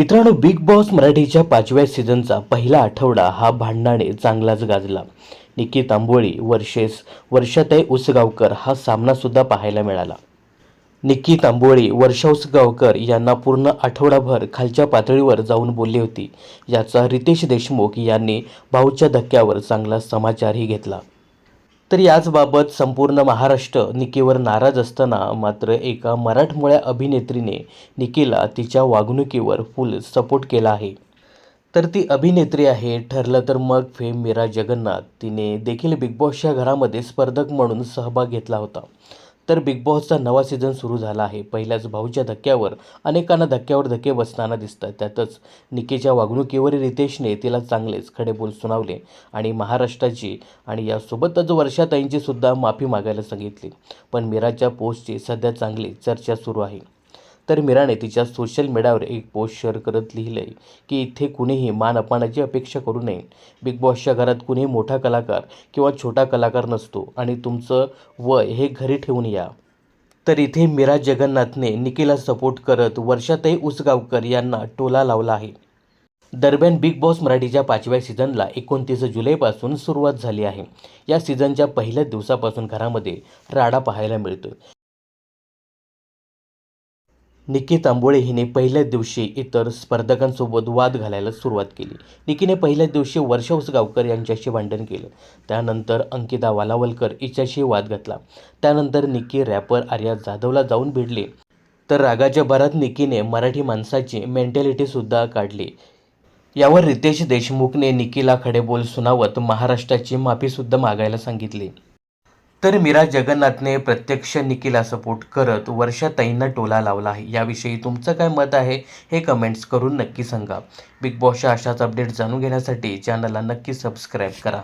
मित्रांनो big boss मराठीच्या पाचव्या सीझनचा पहिला आठवडा हा भांडणाने चांगलाच गाजला. निकी तांबोळी वर्षेस वर्षाताई उसगावकर हा सामनासुद्धा पाहायला मिळाला. निक्की तांबोळी वर्षा उसगावकर यांना पूर्ण आठवडाभर खालच्या पातळीवर जाऊन बोलली होती. याचा रितेश देशमुख यांनी भाऊच्या धक्क्यावर चांगला समाचारही घेतला. तर याचबाबत संपूर्ण महाराष्ट्र निकीवर नाराज असताना मात्र एका मराठमोळ्या अभिनेत्रीने निकीला तिच्या वागणुकीवर फुल सपोर्ट केला आहे. तर ती अभिनेत्री आहे ठरलं तर मग फेम मीरा जगन्नाथ. तिने देखील बिग बॉसच्या घरामध्ये स्पर्धक म्हणून सहभाग घेतला होता. तर बिग बॉसचा नवा सीझन सुरू झाला आहे. पहिल्याच भाऊच्या धक्क्यावर अनेकांना धक्क्यावर धक्के बसताना दिसतात. त्यातच निकेच्या वागणुकीवर रितेशने तिला चांगलेच खडेबोल सुनावले आणि महाराष्ट्राची आणि यासोबतच वर्षाताईंची सुद्धा माफी मागायला सांगितली. पण मीराच्या पोस्टची सध्या चांगली चर्चा सुरू आहे. तर मीराने तिच्या सोशल मीडियावर एक पोस्ट शेअर करत लिहिले की इथे कुणीही मान अपमानाची अपेक्षा करू नये. बिग बॉसच्या घरात कुणीही मोठा कलाकार किंवा छोटा कलाकार नसतो आणि तुमचं वय हे घरी ठेवून या. तर इथे मीरा जगन्नाथने निकीला सपोर्ट करत वर्षातही उसगावकर यांना टोला लावला आहे. दरम्यान बिग बॉस मराठीच्या पाचव्या सीझनला एकोणतीस जुलैपासून सुरुवात झाली आहे. या सीझनच्या पहिल्याच दिवसापासून घरामध्ये राडा पाहायला मिळतो निकी तांबोळे हिने पहिल्याच दिवशी इतर स्पर्धकांसोबत वाद घालायला सुरुवात केली. निकीने पहिल्याच दिवशी वर्षा उसगावकर यांच्याशी भांडण केलं. त्यानंतर अंकिता वालावलकर हिच्याशी वाद घातला. त्यानंतर निकी रॅपर आर्या जाधवला जाऊन भिडले. तर रागाच्या भरात निकीने मराठी माणसाची मेंटॅलिटीसुद्धा काढली. यावर रितेश देशमुखने निकीला खडेबोल सुनावत महाराष्ट्राची माफीसुद्धा मागायला सांगितली. तर मीरा जगन्नाथने प्रत्यक्ष निखिला सपोर्ट करत वर्षाताईंना टोला लावला आहे. याविषयी तुमचं काय मत आहे हे कमेंट्स करून नक्की सांगा. बिग बॉसच्या अशाच अपडेट जाणून घेण्यासाठी चॅनलला नक्की सबस्क्राईब करा.